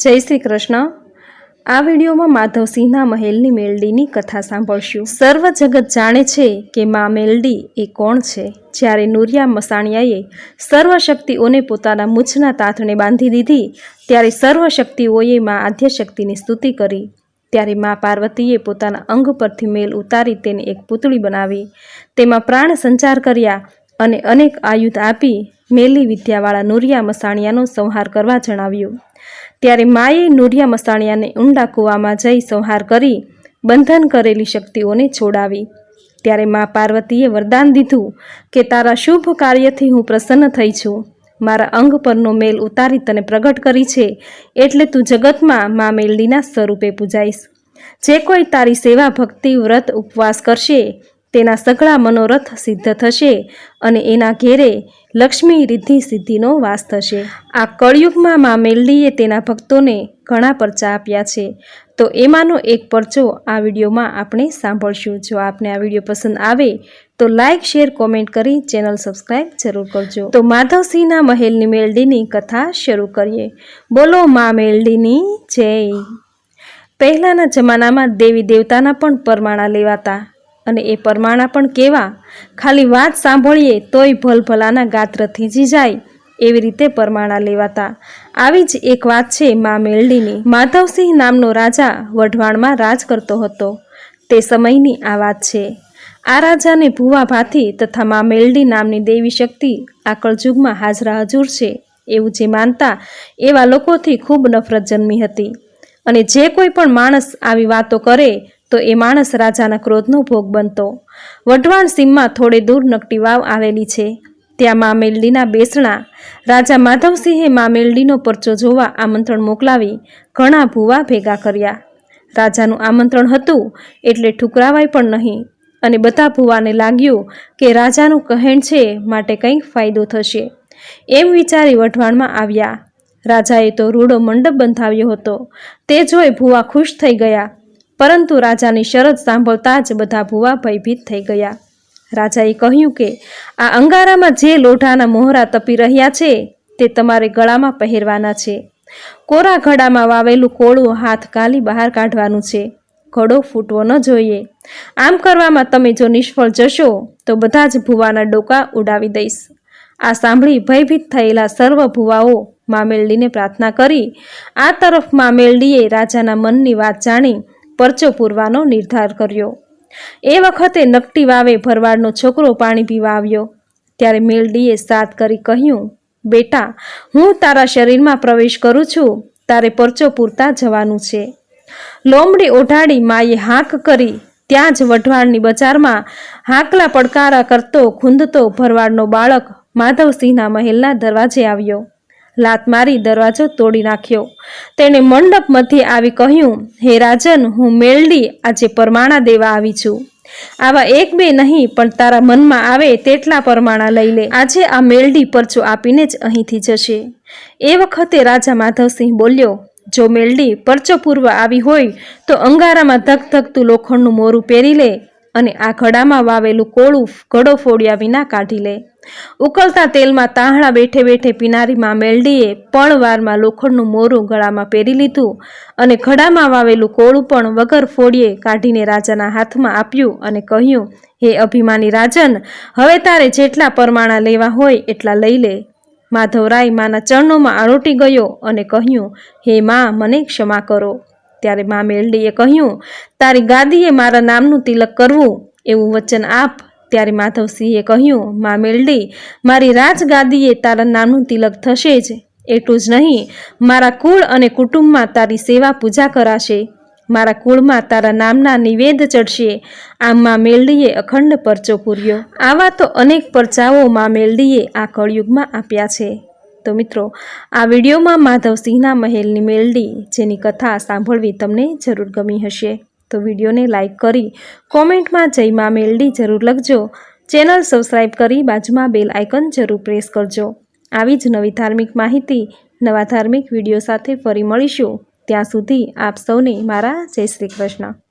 જય શ્રી કૃષ્ણ. આ વિડીયોમાં માધવસિંહના મહેલની મેલડીની કથા સાંભળશું. સર્વ જગત જાણે છે કે મા મેલડી એ કોણ છે? જ્યારે નુરિયા મસાણિયાએ સર્વ શક્તિઓને પોતાના મૂછના તાથણે બાંધી દીધી, ત્યારે સર્વ શક્તિઓએ મા આદ્યશક્તિની સ્તુતિ કરી. ત્યારે મા પાર્વતીએ પોતાના અંગ પરથી મેલ ઉતારી તેને એક પૂતળી બનાવી. તેમાં પ્રાણ સંચાર કર્યા અને અનેક આયુધ આપી મેલી વિદ્યાવાળા નુરિયા મસાણિયાનો સંહાર કરવા જણાવ્યું. ત્યારે માએ નુરિયા મસાણિયાને ઊંડા કૂવામાં જઈ સંહાર કરી બંધન કરેલી શક્તિઓને છોડાવી. ત્યારે મા પાર્વતીએ વરદાન દીધું કે, તારા શુભ કાર્યથી હું પ્રસન્ન થઈ છું. મારા અંગ પરનો મેલ ઉતારી તને પ્રગટ કરી છે, એટલે તું જગતમાં મા મેલડીના સ્વરૂપે પૂજાઈશ. જે કોઈ તારી સેવા ભક્તિ, વ્રત, ઉપવાસ કરશે તેના સઘળા મનોરથ સિદ્ધ થશે અને એના ઘેરે લક્ષ્મી રિદ્ધિ સિદ્ધિનો વાસ થશે. આ કળયુગમાં મા મેલડીએ તેના ભક્તોને ઘણા પરચા આપ્યા છે. તો એમાંનો એક પરચો આ વિડીયોમાં આપણે સાંભળશું. જો આપને આ વીડિયો પસંદ આવે તો લાઇક શેર, કોમેન્ટ કરી ચેનલ સબસ્ક્રાઇબ જરૂર કરજો. તો માધવસિંહના મહેલની મેલડીની કથા શરૂ કરીએ. બોલો મા મેલડીની, જય. પહેલાંના જમાનામાં દેવી દેવતાના પણ પરમાણા લેવાતા. અને એ પરમાણા પણ કેવા, ખાલી વાત સાંભળીએ તોય ભલભલાના ગાત્ર થીજી જાય, એવી રીતે પરમાણા લેવાતા. આવી જ એક વાત છે મા મેલડીની. માધવસિંહ નામનો રાજા વઢવાણમાં રાજ કરતો હતો. તે સમયની આ વાત છે. આ રાજાને ભુવા ભાથી તથા મા મેલડી નામની દેવી શક્તિ આ કળજુગમાં હાજરા હજુર છે, એવું જે માનતા એવા લોકોથી ખૂબ નફરત જન્મી હતી. અને જે કોઈ પણ માણસ આવી વાતો કરે તો એ માણસ રાજાના ક્રોધનો ભોગ બનતો. વઢવાણ સીમમાં થોડે દૂર નકટી વાવ આવેલી છે. ત્યાં મામેલડીના બેસણા રાજા માધવસિંહે મામેલડીનો પરચો જોવા આમંત્રણ મોકલાવી ઘણા ભૂવા ભેગા કર્યા. રાજાનું આમંત્રણ હતું એટલે ઠુકરાવાય પણ નહીં અને બધા ભૂવાને લાગ્યું કે રાજાનું કહેણ છે માટે કંઈક ફાયદો થશે. એમ વિચારી વઢવાણમાં આવ્યા. રાજાએ તો રૂડો મંડપ બંધાવ્યો હતો. તે જોઈ ભૂવા ખુશ થઈ ગયા. પરંતુ રાજાની શરત સાંભળતા જ બધા ભૂવા ભયભીત થઈ ગયા. રાજાએ કહ્યું કે, આ અંગારામાં જે લોઢાના મોહરા તપી રહ્યા છે, તે તમારે ગળામાં પહેરવાના છે. કોરા ઘડામાં વાવેલું કોળું હાથ ગાલી બહાર કાઢવાનું છે. ઘડો ફૂટવો ન જોઈએ. આમ કરવામાં તમે જો નિષ્ફળ જશો, તો બધા જ ભૂવાના ડોકા ઉડાવી દઈશ. આ સાંભળી ભયભીત થયેલા સર્વ ભૂવાઓ મામેલડીને પ્રાર્થના કરી. આ તરફ મામેલડીએ રાજાના મનની વાત જાણી પરચો પૂરવાનો નિર્ધાર કર્યો. એ વખતે નકટી વાવે ભરવાડનો છોકરો પાણી પીવા આવ્યો. ત્યારે મેલડીએ સાત કરી કહ્યું, બેટા, હું તારા શરીરમાં પ્રવેશ કરું છું. તારે પરચો પૂરતા જવાનું છે. લોમડી ઓઢાડી માએ હાંક કરી. ત્યાં જ વઢવાડની બજારમાં હાંકલા પડકારા કરતો, ખૂંદતો ભરવાડનો બાળક માધવસિંહના મહેલના દરવાજે આવ્યો. લાત મારી દરવાજો તોડી નાખ્યો. તેણે મંડપ મધ્યે આવી કહ્યું, હે રાજન, હું મેલડી આજે પરમાણા દેવા આવી છું. આવા એક બે નહીં, પણ તારા મનમાં આવે તેટલા પરમાણા લઈ લે. આજે આ મેલડી પરચો આપીને જ અહીંથી જશે. એ વખતે રાજા માધવસિંહ બોલ્યો, જો મેલડી પરચો પૂર્વ આવી હોય, તો અંગારામાં ધક ધકતું લોખંડનું મોરું પહેરી લે. અને આ ઘડામાં વાવેલું કોળું ઘડો ફોડ્યા વિના કાઢી લે. ઉકળતા તેલમાં તાહણા બેઠે બેઠે પીનારીમાં મેલડીએ પણ વારમાં લોખંડનું મોરું ગળામાં પહેરી લીધું અને ઘડામાં વાવેલું કોળું પણ વગર ફોડીએ કાઢીને રાજાના હાથમાં આપ્યું અને કહ્યું, હે અભિમાની રાજન, હવે તારે જેટલા પરમાણા લેવા હોય એટલા લઈ લે. માધવરાય માના ચરણોમાં આરોટી ગયો અને કહ્યું, હે માં, મને ક્ષમા કરો. ત્યારે મા મેલડીએ કહ્યું, તારી ગાદીએ મારા નામનું તિલક કરવું. એવું વચન આપ, ત્યારે માધવસિંહે કહ્યું, મા મેલડી, મારી રાજગાદીએ તારા નામનું તિલક થશે જ. એટલું જ નહીં, મારા કુળ અને કુટુંબમાં તારી સેવા પૂજા કરાશે. મારા કુળમાં તારા નામના નિવેદ ચડશે. આમ મા મેલડીએ અખંડ પરચો પૂર્યો. આવા તો અનેક પરચાઓ મા મેલડીએ આ કળયુગમાં આપ્યા છે. તો મિત્રો, આ વિડીયોમાં માધવસિંહના મહેલની મેલડી જેની કથા સાંભળવી તમને જરૂર ગમી હશે. તો વિડીયોને લાઇક કરી કોમેન્ટમાં જય મા મેલડી જરૂર લખજો. ચેનલ સબસ્ક્રાઈબ કરી બાજુમાં બેલ આઇકન જરૂર પ્રેસ કરજો. આવી જ નવી ધાર્મિક માહિતી, નવા ધાર્મિક વીડિયો સાથે ફરી મળીશું. ત્યાં સુધી આપ સૌને મારા જય શ્રી કૃષ્ણ.